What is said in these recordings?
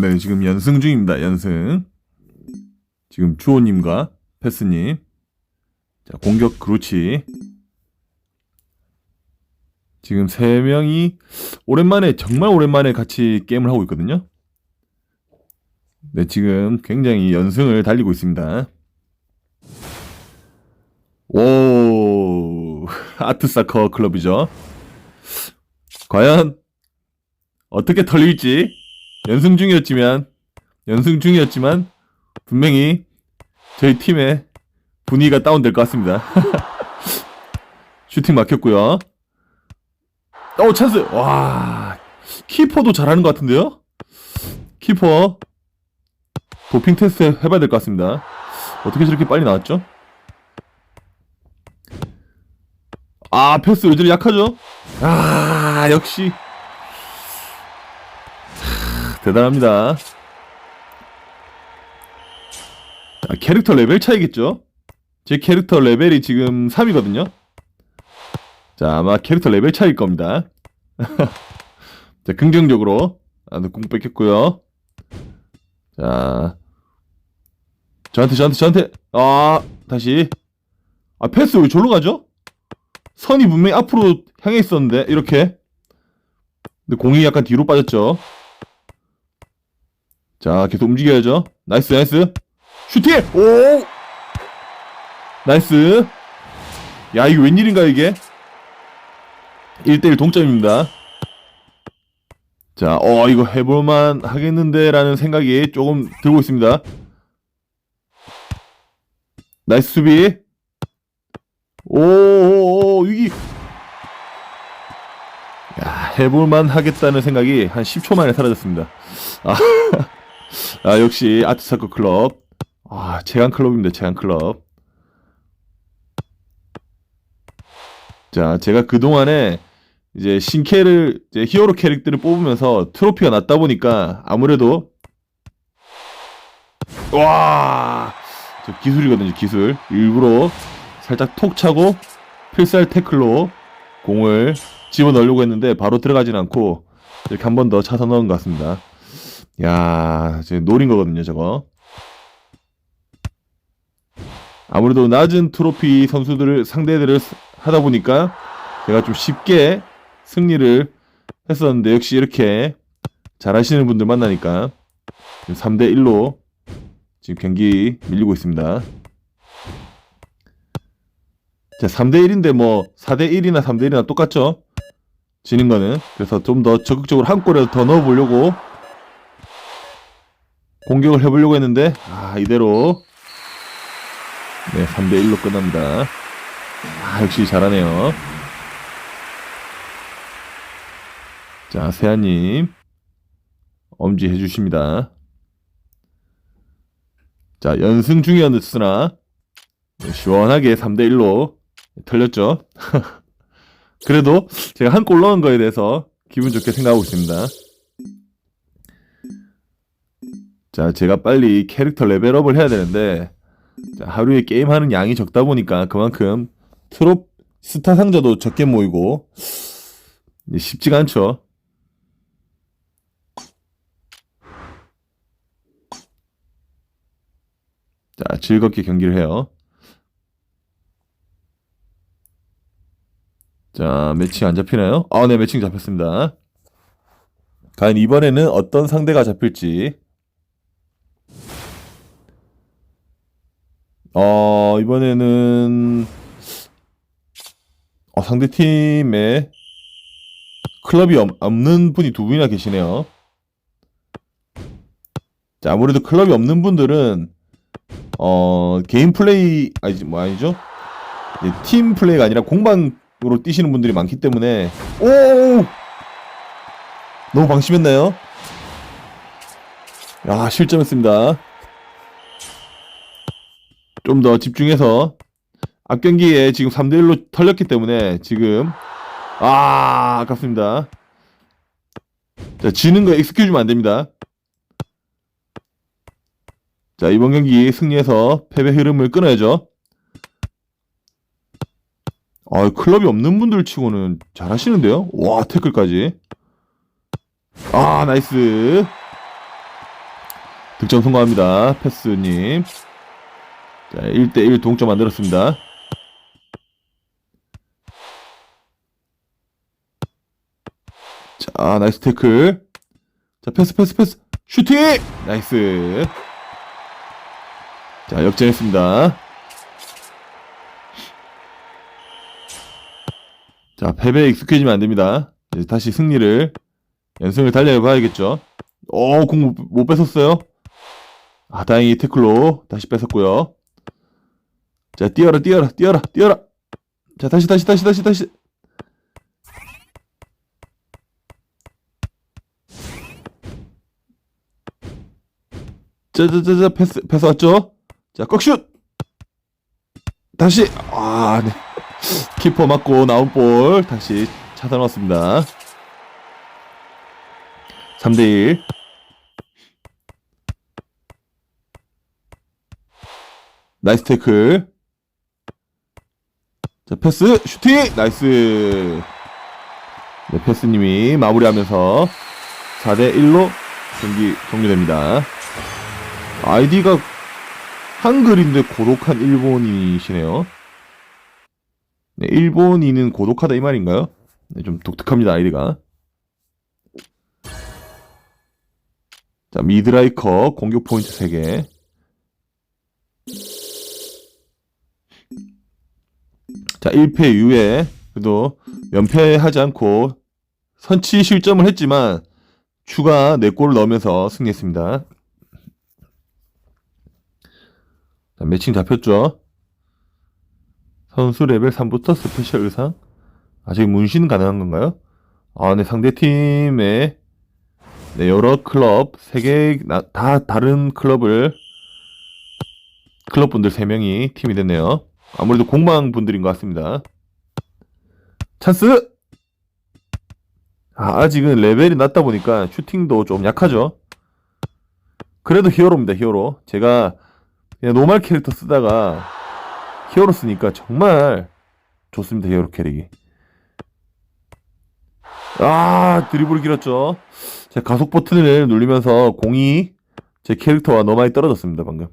네, 지금 연승 중입니다. 연승. 지금 주호님과 패스님. 자, 공격 그렇지. 지금 세 명이 오랜만에 정말 오랜만에 같이 게임을 하고 있거든요. 네, 지금 굉장히 연승을 달리고 있습니다. 오, 아트사커 클럽이죠. 과연 어떻게 털릴지 연승 중이었지만 연승 중이었지만 분명히 저희 팀의 분위기가 다운될 것 같습니다. 슈팅 막혔고요. 오 찬스. 와 키퍼도 잘하는 것 같은데요? 키퍼 도핑 테스트 해봐야 될 것 같습니다. 어떻게 저렇게 빨리 나왔죠? 아 패스 왜 저리 약하죠? 아 역시 하, 대단합니다. 자, 캐릭터 레벨 차이겠죠? 제 캐릭터 레벨이 지금 3이거든요. 자 아마 캐릭터 레벨 차일 겁니다. 자 긍정적으로 아, 네, 공 뺏겼고요. 자 저한테 저한테 저한테 아 다시 아 패스 왜 저로 가죠? 선이 분명히 앞으로 향해 있었는데 이렇게 근데 공이 약간 뒤로 빠졌죠 자 계속 움직여야죠. 나이스 나이스. 슈팅! 오! 나이스. 야 이게 웬일인가 이게? 1대1 동점입니다. 자 어 이거 해볼만 하겠는데 라는 생각이 조금 들고 있습니다. 나이스 수비. 오오오 이기 야 해볼만 하겠다는 생각이 한 10초 만에 사라졌습니다. 아, 아 역시 아트사커 클럽. 아 제한 클럽입니다 제한 클럽. 자 제가 그동안에 이제 신캐를 이제 히어로 캐릭터를 뽑으면서 트로피가 낮다 보니까 아무래도 와 저 기술이거든요 기술. 일부러 살짝 톡 차고 필살 태클로 공을 집어넣으려고 했는데 바로 들어가진 않고 이렇게 한 번 더 차서 넣은 것 같습니다. 야, 제 노린 거거든요, 저거. 아무래도 낮은 트로피 선수들을 상대들을 하다 보니까 제가 좀 쉽게 승리를 했었는데 역시 이렇게 잘하시는 분들 만나니까 3대 1로 지금 경기 밀리고 있습니다. 자, 3대 1인데 뭐 4대 1이나 3대 1이나 똑같죠? 지는 거는. 그래서 좀 더 적극적으로 한 골이라도 더 넣어 보려고 공격을 해 보려고 했는데 아, 이대로 네, 3대 1로 끝납니다. 아, 역시 잘하네요. 자, 세아님 엄지 해 주십니다. 자, 연승 중이었으나 네, 시원하게 3대 1로 털렸죠. 그래도 제가 한 골 넣은 거에 대해서 기분 좋게 생각하고 있습니다. 자, 제가 빨리 캐릭터 레벨업을 해야 되는데 자, 하루에 게임하는 양이 적다 보니까 그만큼 트롭 스타 상자도 적게 모이고 쉽지가 않죠. 자, 즐겁게 경기를 해요. 자, 매칭 안 잡히나요? 아, 네, 매칭 잡혔습니다. 과연 이번에는 어떤 상대가 잡힐지. 어, 이번에는, 어, 상대 팀에 클럽이 없, 없는 분이 두 분이나 계시네요. 자, 아무래도 클럽이 없는 분들은, 어, 개인 플레이, 아니지, 뭐 아니죠? 이제 팀 플레이가 아니라 공방 으로 뛰시는 분들이 많기 때문에 오 너무 방심했나요? 야 실점했습니다. 좀 더 집중해서 앞 경기에 지금 3대 1로 털렸기 때문에 지금 아 아깝습니다. 자 지는 거 익스큐 주면 안 됩니다. 자 이번 경기 승리해서 패배 흐름을 끊어야죠. 아, 클럽이 없는 분들 치고는 잘하시는데요? 와, 태클까지. 아, 나이스. 득점 성공합니다. 패스님. 자, 1대1 동점 만들었습니다. 자, 나이스 태클. 자, 패스, 패스, 패스. 슈팅! 나이스. 자, 역전했습니다. 자, 패배에 익숙해지면 안 됩니다. 이제 다시 승리를, 연승을 달려봐야겠죠. 오, 공 못, 못 뺏었어요. 아, 다행히 태클로 다시 뺏었고요. 자, 뛰어라, 뛰어라, 뛰어라, 뛰어라. 자, 다시, 다시, 다시, 다시, 다시. 자, 자, 자, 자, 패스, 패스 왔죠? 자, 꺽슛! 다시, 아, 네. 키퍼 맞고 나온 볼, 다시 차단 왔습니다. 3대1. 나이스 태클. 자, 패스, 슈팅! 나이스. 네, 패스님이 마무리하면서 4대1로 경기 종료됩니다. 아이디가 한글인데 고독한 일본인이시네요. 네, 일본인은 고독하다 이 말인가요? 네, 좀 독특합니다, 아이디가. 자, 미드라이커 공격 포인트 3개. 자, 1패 이후에 그래도 연패하지 않고 선취 실점을 했지만 추가 4골을 넣으면서 승리했습니다. 자, 매칭 잡혔죠? 선수 레벨 3부터 스페셜 의상? 아직 문신 가능한 건가요? 아, 네, 상대팀의 네, 여러 클럽, 3개, 나- 다 다른 클럽을, 클럽분들 3명이 팀이 됐네요. 아무래도 공방 분들인 것 같습니다. 찬스! 아, 아직은 레벨이 낮다 보니까 슈팅도 좀 약하죠? 그래도 히어로입니다, 히어로. 제가 그냥 노말 캐릭터 쓰다가 히어로 쓰니까 정말 좋습니다, 히어로 캐릭이. 아, 드리블이 길었죠. 제 가속 버튼을 누르면서 공이 제 캐릭터와 너무 많이 떨어졌습니다, 방금.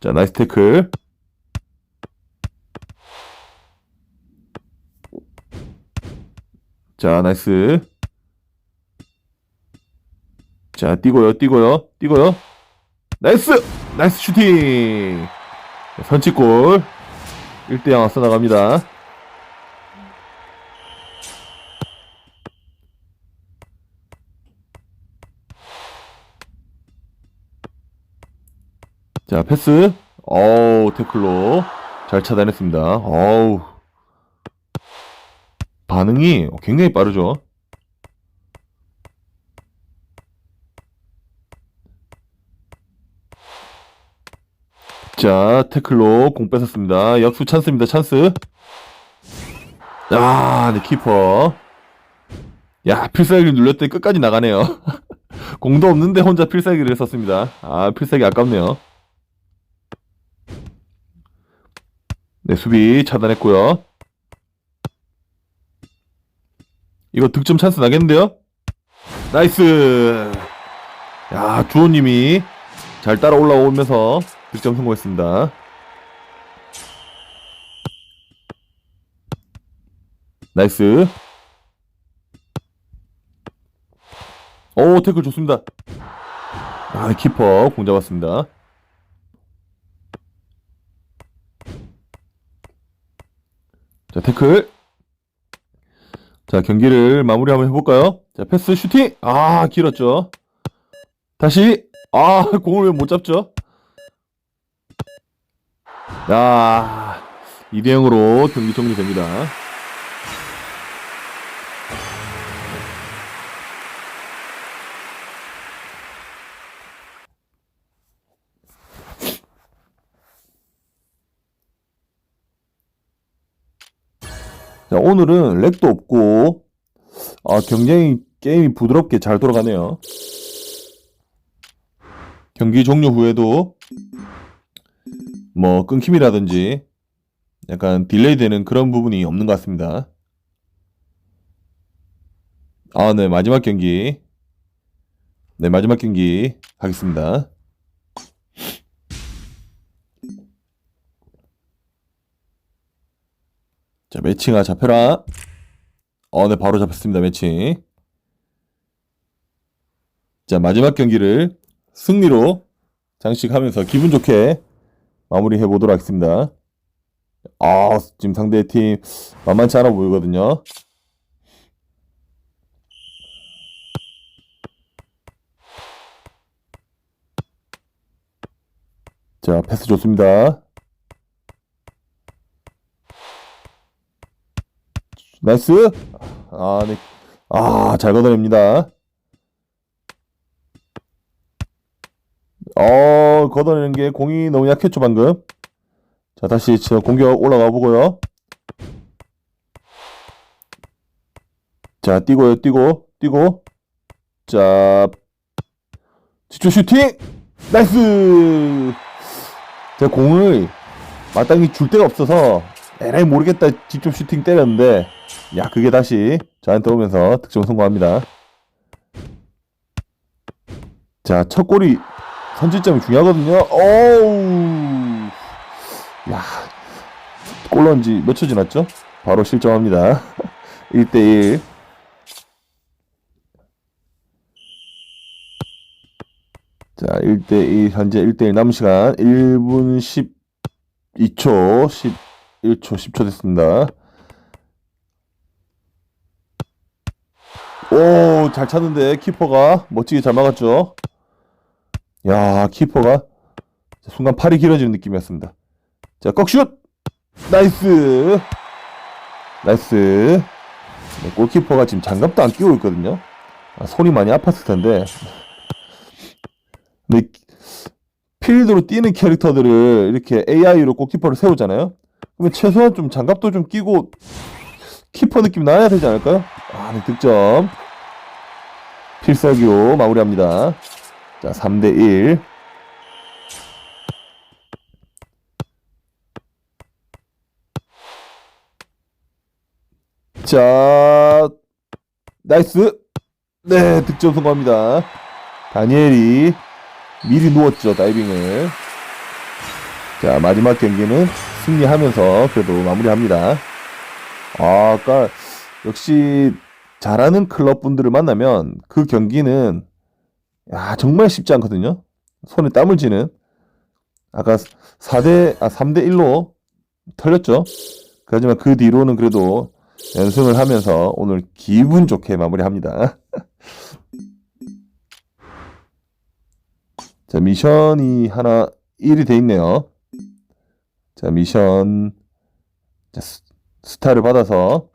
자, 나이스 태클. 자, 나이스. 자, 뛰고요, 뛰고요, 뛰고요. 나이스! 나이스 슈팅! 선취골. 1대0 앞서 나갑니다. 자, 패스. 어우, 태클로 잘 차단했습니다. 어우. 반응이 굉장히 빠르죠. 자, 태클로 공 뺏었습니다. 역수 찬스입니다. 찬스. 아, 네, 키퍼. 야, 필살기를 눌렸더니 끝까지 나가네요. 공도 없는데 혼자 필살기를 썼습니다. 아, 필살기 아깝네요. 네, 수비 차단했고요. 이거 득점 찬스 나겠는데요? 나이스! 야, 주호님이 잘 따라 올라오면서 득점 성공했습니다. 나이스. 오, 태클 좋습니다. 아, 키퍼 공 잡았습니다. 자, 태클. 자, 경기를 마무리 한번 해볼까요? 자, 패스 슈팅. 아, 길었죠. 다시. 아, 공을 왜 못 잡죠? 야, 2대 0으로 경기 종료됩니다. 자, 오늘은 렉도 없고, 아, 굉장히 게임이 부드럽게 잘 돌아가네요. 경기 종료 후에도 뭐 끊김이라든지 약간 딜레이 되는 그런 부분이 없는 것 같습니다. 아, 네, 마지막 경기. 네, 마지막 경기 하겠습니다. 자, 매칭아 잡혀라. 어, 네, 바로 잡혔습니다, 매칭. 자, 마지막 경기를 승리로 장식하면서 기분 좋게 마무리해 보도록 하겠습니다. 아, 지금 상대 팀 만만치 않아 보이거든요. 자, 패스 좋습니다. 나이스. 아, 네. 아, 잘 걷어냅니다. 어, 걷어내는 게 공이 너무 약했죠, 방금. 자, 다시 저 공격 올라가 보고요. 자, 뛰고요, 뛰고, 뛰고. 자, 집중 슈팅! 나이스! 제가 공을 마땅히 줄 데가 없어서 에라이 모르겠다 직접 슈팅 때렸는데 야 그게 다시 저한테 오면서 득점 성공합니다. 자 첫 골이 선취점이 중요하거든요. 오우 야 골 넣은 지 몇 초 지났죠? 바로 실점합니다. 1대1 자 1대1 현재 1대1 남은 시간 1분 12초 11초 10초 됐습니다. 오, 잘 찼는데 키퍼가 멋지게 잘 막았죠. 야, 키퍼가 순간 팔이 길어지는 느낌이었습니다. 자, 꺽슛! 나이스! 나이스. 네, 골키퍼가 지금 장갑도 안 끼고 있거든요. 아, 손이 많이 아팠을 텐데. 근데 필드로 뛰는 캐릭터들을 이렇게 AI로 골키퍼를 세우잖아요. 최소한 좀 장갑도 좀 끼고 키퍼 느낌 나야 되지 않을까요? 아, 네, 득점. 필살기로 마무리합니다. 자, 3대 1. 자, 나이스. 네, 득점 성공합니다. 다니엘이 미리 누웠죠, 다이빙을. 자, 마지막 경기는 승리하면서 그래도 마무리합니다. 아, 아까 역시 잘하는 클럽 분들을 만나면 그 경기는 야, 정말 쉽지 않거든요. 손에 땀을 쥐는. 아까 4대, 아, 3대 1로 털렸죠. 하지만 그 뒤로는 그래도 연승을 하면서 오늘 기분 좋게 마무리합니다. 자, 미션이 하나 1이 돼 있네요. 자, 미션 자, 스, 스타를 받아서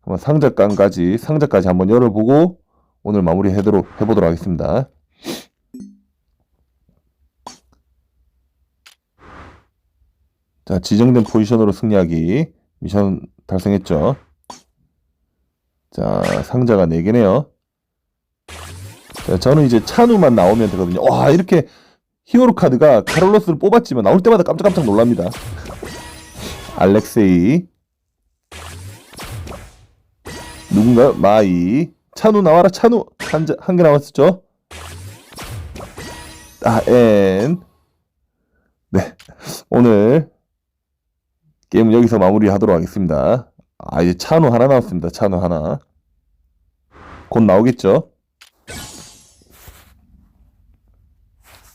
한번 상자깡까지 상자까지 한번 열어보고 오늘 마무리 해도록 해보도록 하겠습니다. 자, 지정된 포지션으로 승리하기 미션 달성했죠. 자, 상자가 4개네요. 자, 저는 이제 찬우만 나오면 되거든요. 와, 이렇게 히어로 카드가 카를로스를 뽑았지만 나올 때마다 깜짝깜짝 놀랍니다. 알렉세이 누군가요? 마이 찬우 나와라 찬우 한한 개 남았었죠? 아, 엔. 네. 오늘 게임은 여기서 마무리하도록 하겠습니다. 아, 이제 찬우 하나 남았습니다. 찬우 하나. 곧 나오겠죠?